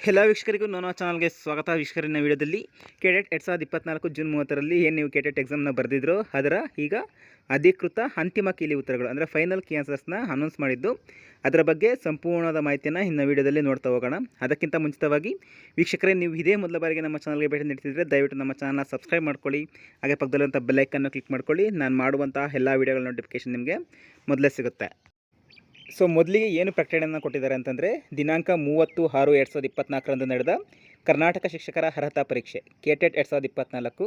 ಎಲ್ಲ ವೀಕ್ಷಕರಿಗೂ, ನೋನೋ ಚಾನಲ್ಗೆ ಸ್ವಾಗತ. ವೀಕ್ಷಕರಿನ ವಿಡಿಯೋದಲ್ಲಿ ಕೆಡೆಟ್ ಎರಡು ಸಾವಿರದ ಇಪ್ಪತ್ನಾಲ್ಕು ಜೂನ್ ಮೂವತ್ತರಲ್ಲಿ ಏನು ನೀವು ಕೆಡೆಟ್ ಎಕ್ಸಾಮ್ನ ಬರೆದಿದ್ರು, ಅದರ ಈಗ ಅಧಿಕೃತ ಅಂತಿಮ ಕೀಲಿ ಉತ್ತರಗಳು, ಅಂದರೆ ಫೈನಲ್ ಕೀ ಆನ್ಸರ್ಸ್ನ ಅನೌನ್ಸ್ ಮಾಡಿದ್ದು. ಅದರ ಬಗ್ಗೆ ಸಂಪೂರ್ಣವಾದ ಮಾಹಿತಿಯನ್ನು ಇನ್ನು ವಿಡಿಯೋದಲ್ಲಿ ನೋಡ್ತಾ ಹೋಗೋಣ. ಅದಕ್ಕಿಂತ ಮುಂಚಿತವಾಗಿ, ವೀಕ್ಷಕರೇ, ನೀವು ಇದೇ ಮೊದಲ ಬಾರಿಗೆ ನಮ್ಮ ಚಾನಲ್ಗೆ ಭೇಟಿ ನೀಡ್ತಿದ್ರೆ ದಯವಿಟ್ಟು ನಮ್ಮ ಚಾನಲ್ನ ಸಬ್ಸ್ಕ್ರೈಬ್ ಮಾಡ್ಕೊಳ್ಳಿ. ಹಾಗೆ ಪಕ್ಕದಲ್ಲಿರುವಂಥ ಬೆಲ್ಲೈಕನ್ನು ಕ್ಲಿಕ್ ಮಾಡ್ಕೊಳ್ಳಿ. ನಾನು ಮಾಡುವಂಥ ಎಲ್ಲ ವೀಡಿಯೋಗಳ ನೋಟಿಫಿಕೇಶನ್ ನಿಮಗೆ ಮೊದಲೇ ಸಿಗುತ್ತೆ. ಸೊ ಮೊದಲಿಗೆ ಏನು ಪ್ರಕಟಣೆಯನ್ನು ಕೊಟ್ಟಿದ್ದಾರೆ ಅಂತಂದರೆ, ದಿನಾಂಕ ಮೂವತ್ತು ಆರು ಎರಡು ಸಾವಿರದ ಇಪ್ಪತ್ನಾಲ್ಕರಂದು ನಡೆದ ಕರ್ನಾಟಕ ಶಿಕ್ಷಕರ ಅರ್ಹತಾ ಪರೀಕ್ಷೆ ಕೆಟೆಟ್ ಎರಡು ಸಾವಿರದ ಇಪ್ಪತ್ನಾಲ್ಕು,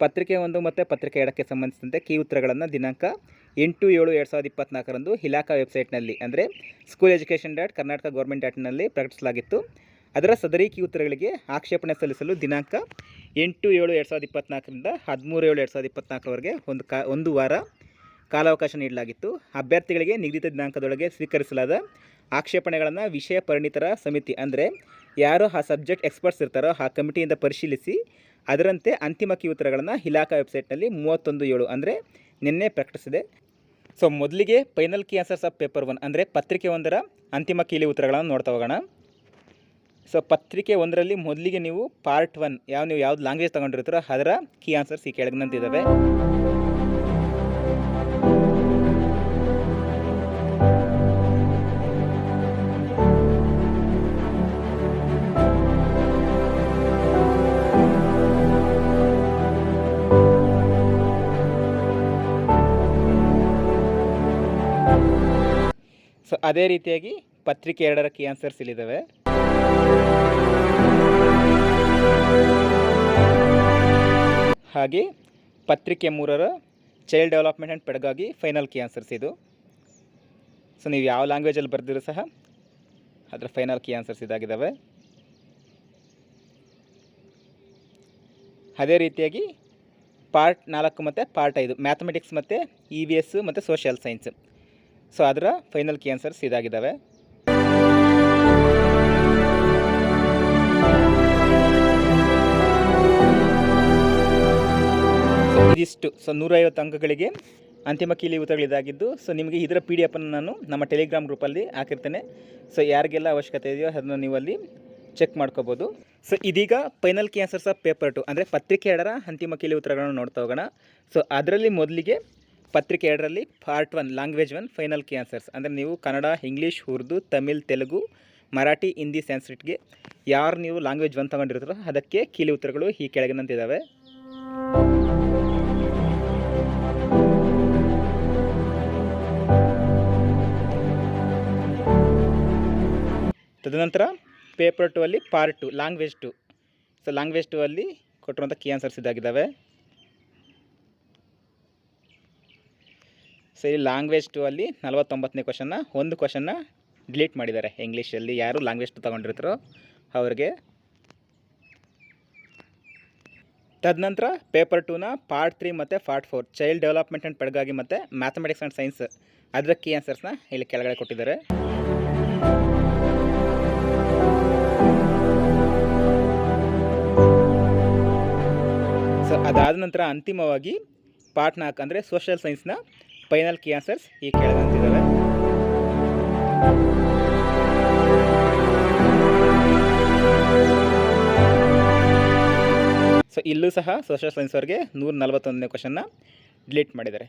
ಪತ್ರಿಕೆ ಒಂದು ಮತ್ತು ಪತ್ರಿಕೆ ಎರಡಕ್ಕೆ ಸಂಬಂಧಿಸಿದಂತೆ ಕೀ ಉತ್ತರಗಳನ್ನು ದಿನಾಂಕ ಎಂಟು ಏಳು ಎರಡು ಸಾವಿರದ ಇಪ್ಪತ್ನಾಲ್ಕರಂದು ಇಲಾಖಾ ವೆಬ್ಸೈಟ್ನಲ್ಲಿ, ಅಂದರೆ school education dot Karnataka government ಡಾಟ್ನಲ್ಲಿ ಪ್ರಕಟಿಸಲಾಗಿತ್ತು. ಅದರ ಸದರಿ ಕೀ ಉತ್ತರಗಳಿಗೆ ಆಕ್ಷೇಪಣೆ ಸಲ್ಲಿಸಲು ದಿನಾಂಕ ಎಂಟು ಏಳು ಎರಡು ಸಾವಿರದ ಇಪ್ಪತ್ನಾಲ್ಕರಿಂದ ಹದಿಮೂರು ಏಳು ಎರಡು ಸಾವಿರದ ಇಪ್ಪತ್ನಾಲ್ಕರವರೆಗೆ ಒಂದು ಕಾ, ಒಂದು ವಾರ ಕಾಲಾವಕಾಶ ನೀಡಲಾಗಿತ್ತು. ಅಭ್ಯರ್ಥಿಗಳಿಗೆ ನಿಗದಿತ ದಿನಾಂಕದೊಳಗೆ ಸ್ವೀಕರಿಸಲಾದ ಆಕ್ಷೇಪಣೆಗಳನ್ನು ವಿಷಯ ಪರಿಣಿತರ ಸಮಿತಿ, ಅಂದರೆ ಯಾರು ಆ ಸಬ್ಜೆಕ್ಟ್ ಎಕ್ಸ್ಪರ್ಟ್ಸ್ ಇರ್ತಾರೋ ಆ ಕಮಿಟಿಯಿಂದ ಪರಿಶೀಲಿಸಿ ಅದರಂತೆ ಅಂತಿಮ ಕೀ ಉತ್ತರಗಳನ್ನು ಇಲಾಖಾ ವೆಬ್ಸೈಟ್ನಲ್ಲಿ ಮೂವತ್ತೊಂದು ಏಳು, ಅಂದರೆ ನಿನ್ನೆ ಪ್ರಕಟಿಸಿದೆ. ಸೊ ಮೊದಲಿಗೆ final key answers of paper one ಅಂದರೆ ಪತ್ರಿಕೆ ಒಂದರ ಅಂತಿಮ ಕೀಲಿ ಉತ್ತರಗಳನ್ನು ನೋಡ್ತಾ ಹೋಗೋಣ. ಸೊ ಪತ್ರಿಕೆ ಒಂದರಲ್ಲಿ ಮೊದಲಿಗೆ ನೀವು ಪಾರ್ಟ್ ಒನ್ ಯಾವ ನೀವು ಯಾವ್ದು ಲ್ಯಾಂಗ್ವೇಜ್ ತೊಗೊಂಡಿರ್ತೀರೋ ಅದರ ಕೀ ಆನ್ಸರ್ಸ್ ಈ ಕೆಳಗಿನಂತಿದ್ದಾವೆ ಸೊ ಅದೇ ರೀತಿಯಾಗಿ ಪತ್ರಿಕೆ ಎರಡರ ಕೀ ಆನ್ಸರ್ಸ್ ಇಲ್ಲಿದ್ದಾವೆ ಹಾಗೆ ಪತ್ರಿಕೆ ಮೂರರ child development and pedagogy final key answers ಇದು. ಸೊ ನೀವು ಯಾವ ಲ್ಯಾಂಗ್ವೇಜಲ್ಲಿ ಬರೆದಿರೋ ಸಹ ಅದರ ಫೈನಲ್ ಕೀ ಆನ್ಸರ್ಸ್ ಇದಾಗಿದ್ದಾವೆ ಅದೇ ರೀತಿಯಾಗಿ ಪಾರ್ಟ್ ನಾಲ್ಕು ಮತ್ತು ಪಾರ್ಟ್ ಐದು ಮ್ಯಾಥಮೆಟಿಕ್ಸ್ ಮತ್ತು ಇ ವಿ ಎಸ್ ಮತ್ತು ಸೋಷಿಯಲ್ ಸೈನ್ಸ್ ಸೊ ಅದರ ಫೈನಲ್ ಕಿ ಆನ್ಸರ್ಸ್ ಇದಾಗಿದ್ದಾವೆ. ಇದಿಷ್ಟು. ಸೊ ನೂರೈವತ್ತು ಅಂಕಗಳಿಗೆ ಅಂತಿಮ ಕೀಲಿ ಉತ್ತರಗಳಿದಾಗಿದ್ದು ಸೊ ನಿಮಗೆ ಇದರ ಪಿ ಡಿ ಎಫನ್ನು ನಾನು ನಮ್ಮ ಟೆಲಿಗ್ರಾಮ್ ಗ್ರೂಪಲ್ಲಿ ಹಾಕಿರ್ತೇನೆ. ಸೊ ಯಾರಿಗೆಲ್ಲ ಅವಶ್ಯಕತೆ ಇದೆಯೋ ಅದನ್ನು ನೀವು ಅಲ್ಲಿ ಚೆಕ್ ಮಾಡ್ಕೋಬೋದು. ಸೊ ಇದೀಗ final key answers of paper two ಅಂದರೆ ಪತ್ರಿಕೆ ಎರಡರ ಅಂತಿಮ ಕೀಲಿ ಉತ್ತರಗಳನ್ನು ನೋಡ್ತಾ ಹೋಗೋಣ. ಸೊ ಅದರಲ್ಲಿ ಮೊದಲಿಗೆ ಪತ್ರಿಕೆ ಎರಡರಲ್ಲಿ part one language one final key answers ಅಂದರೆ ನೀವು ಕನ್ನಡ ಇಂಗ್ಲೀಷ್ ಉರ್ದು, ತಮಿಳ್, ತೆಲುಗು, ಮರಾಠಿ, ಹಿಂದಿ ಸ್ಯಾನ್ಸ್ಕ್ರಿಟ್ಗೆ ಯಾರು ನೀವು ಲ್ಯಾಂಗ್ವೇಜ್ ಒನ್ ತೊಗೊಂಡಿರ್ತಾರೋ ಅದಕ್ಕೆ ಕೀಲಿ ಉತ್ತರಗಳು ಈ ಕೆಳಗಿನಂತಿದ್ದಾವೆ ತದನಂತರ ಪೇಪರ್ ಟು ಅಲ್ಲಿ part two language two so language two ಅಲ್ಲಿ ಕೊಟ್ಟಿರುವಂಥ ಕೀ ಆನ್ಸರ್ಸ್ ಇದಾಗಿದ್ದಾವೆ ಸೊ ಇಲ್ಲಿ ಲ್ಯಾಂಗ್ವೇಜ್ ಟು ಅಲ್ಲಿ ನಲವತ್ತೊಂಬತ್ತನೇ ಕ್ವಶನ್ನ ಒಂದು ಕ್ವಶನ್ನ ಡಿಲೀಟ್ ಮಾಡಿದ್ದಾರೆ ಇಂಗ್ಲೀಷಲ್ಲಿ ಯಾರು ಲ್ಯಾಂಗ್ವೇಜ್ ಟು ತೊಗೊಂಡಿರ್ತಾರೋ ಅವ್ರಿಗೆ. ತದನಂತರ ಪೇಪರ್ ಟೂನ ಪಾರ್ಟ್ ತ್ರೀ ಮತ್ತು part four child development and pedagogy ಮತ್ತು ಮ್ಯಾಥಮೆಟಿಕ್ಸ್ ಆ್ಯಂಡ್ ಸೈನ್ಸ್ ಅದರ ಕೀ ಆನ್ಸರ್ಸ್ನ ಇಲ್ಲಿ ಕೆಳಗಡೆ ಕೊಟ್ಟಿದ್ದಾರೆ. ಸೊ ಅದಾದ ನಂತರ ಅಂತಿಮವಾಗಿ ಪಾರ್ಟ್ ನಾಲ್ಕು ಅಂದರೆ ಸೋಷಿಯಲ್ ಸೈನ್ಸ್ನ ಫೈನಲ್ ಕೀ ಆನ್ಸರ್ಸ್ ಈ ಕೆಳಗಂತಿದ್ದಾವೆ. ಸೊ ಇಲ್ಲೂ ಸಹ ಸೋಷಿಯಲ್ ಸೈನ್ಸ್ ಅವ್ರಿಗೆ ನೂರ ನಲವತ್ತೊಂದನೇ ಕ್ವಶನ್ನ ಡಿಲೀಟ್ ಮಾಡಿದ್ದಾರೆ.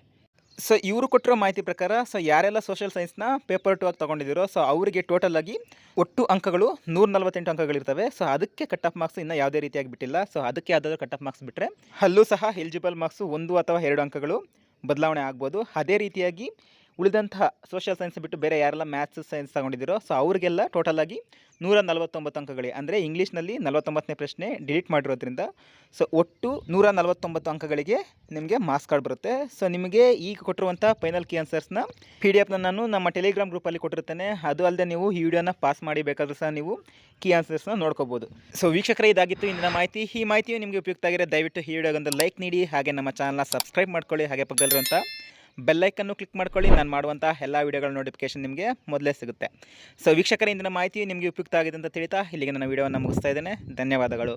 ಸೊ ಇವರು ಕೊಟ್ಟಿರೋ ಮಾಹಿತಿ ಪ್ರಕಾರ ಸೊ ಯಾರೆಲ್ಲ ಸೋಷಿಯಲ್ ಸೈನ್ಸ್ನ ಪೇಪರ್ ಟು ಆಗಿ ತೊಗೊಂಡಿದ್ದೀರೋ ಸೊ ಅವರಿಗೆ ಟೋಟಲ್ ಆಗಿ ಒಟ್ಟು ಅಂಕಗಳು ನೂರ ನಲವತ್ತೆಂಟು ಅಂಕಗಳಿರ್ತವೆ. ಸೊ ಅದಕ್ಕೆ ಕಟ್ ಆಫ್ ಮಾರ್ಕ್ಸ್ ಇನ್ನೂ ಯಾವುದೇ ರೀತಿಯಾಗಿ ಬಿಟ್ಟಿಲ್ಲ. ಸೊ ಅದಕ್ಕೆ ಆದಾದರೂ ಕಟ್ ಆಫ್ ಮಾರ್ಕ್ಸ್ ಬಿಟ್ಟರೆ ಅಲ್ಲೂ ಸಹ ಎಲಿಜಿಬಲ್ ಮಾರ್ಕ್ಸು ಒಂದು ಅಥವಾ ಎರಡು ಅಂಕಗಳು ಬದಲಾವಣೆ ಆಗ್ಬೋದು. ಅದೇ ರೀತಿಯಾಗಿ ಉಳಿದಂತಹ ಸೋಷಿಯಲ್ ಸೈನ್ಸ್ ಬಿಟ್ಟು ಬೇರೆ ಯಾರೆಲ್ಲ ಮ್ಯಾಥ್ಸ್ ಸೈನ್ಸ್ ತಗೊಂಡಿದ್ದೀರೋ ಸೊ ಅವರಿಗೆಲ್ಲ ಟೋಟಲ್ ಆಗಿ ನೂರ ನಲವತ್ತೊಂಬತ್ತು ಅಂಕಗಳೇ ಅಂದರೆ ಇಂಗ್ಲೀಷ್ನಲ್ಲಿ ನಲವತ್ತೊಂಬತ್ತನೇ ಪ್ರಶ್ನೆ ಡಿಲೀಟ್ ಮಾಡಿರೋದ್ರಿಂದ ಸೊ ಒಟ್ಟು ನೂರ ನಲವತ್ತೊಂಬತ್ತು ಅಂಕಗಳಿಗೆ ನಿಮಗೆ ಮಾರ್ಕ್ಸ್ ಕಾರ್ಡ್ ಬರುತ್ತೆ. ಸೊ ನಿಮಗೆ ಈಗ ಕೊಟ್ಟಿರುವಂಥ ಫೈನಲ್ ಕೀ ಆನ್ಸರ್ಸ್ನ ಪಿ ಡಿ ಎಫ್ನ ನಾನು ನಮ್ಮ ಟೆಲಿಗ್ರಾಮ್ ಗ್ರೂಪಲ್ಲಿ ಕೊಟ್ಟಿರ್ತೇನೆ ಅದು ಅಲ್ಲದೆ ನೀವು ಈ ವಿಡಿಯೋನ ಪಾಸ್ ಮಾಡಿ ಬೇಕಾದರೂ ಸಹ ನೀವು ಕೀ ಆನ್ಸರ್ಸ್ನ ನೋಡ್ಕೋಬೋದು. ಸೊ ವೀಕ್ಷಕರೇ, ಇದಾಗಿತ್ತು ಇಂದಿನ ಮಾಹಿತಿ. ಈ ಮಾಹಿತಿಯು ನಿಮಗೆ ಉಪಯುಕ್ತ ಆಗಿದೆ ದಯವಿಟ್ಟು ಈ ವಿಡಿಯೋಗೊಂದು ಲೈಕ್ ನೀಡಿ. ಹಾಗೆ ನಮ್ಮ ಚಾನಲ್ನ ಸಬ್ಸ್ಕ್ರೈಬ್ ಮಾಡ್ಕೊಳ್ಳಿ. ಹಾಗೆ ಪಕ್ಕದಲ್ಲಿರುವಂಥ ಬೆಲ್ಲೈಕನ್ನು ಕ್ಲಿಕ್ ಮಾಡ್ಕೊಳ್ಳಿ. ನಾನು ಮಾಡುವಂಥ ಎಲ್ಲ ವೀಡಿಯೋಗಳ ನೋಟಿಫಿಕೇಶನ್ ನಿಮಗೆ ಮೊದಲೇ ಸಿಗುತ್ತೆ. ಸೊ ವೀಕ್ಷಕರ, ಇಂದಿನ ಮಾಹಿತಿ ನಿಮಗೆ ಉಪಯುಕ್ತ ಆಗಿದೆ ಅಂತ ತಿಳಿತಾ ಇಲ್ಲಿಗೆ ನನ್ನ ವೀಡಿಯೋವನ್ನು ಮುಗಿಸ್ತಾ ಇದ್ದೇನೆ. ಧನ್ಯವಾದಗಳು.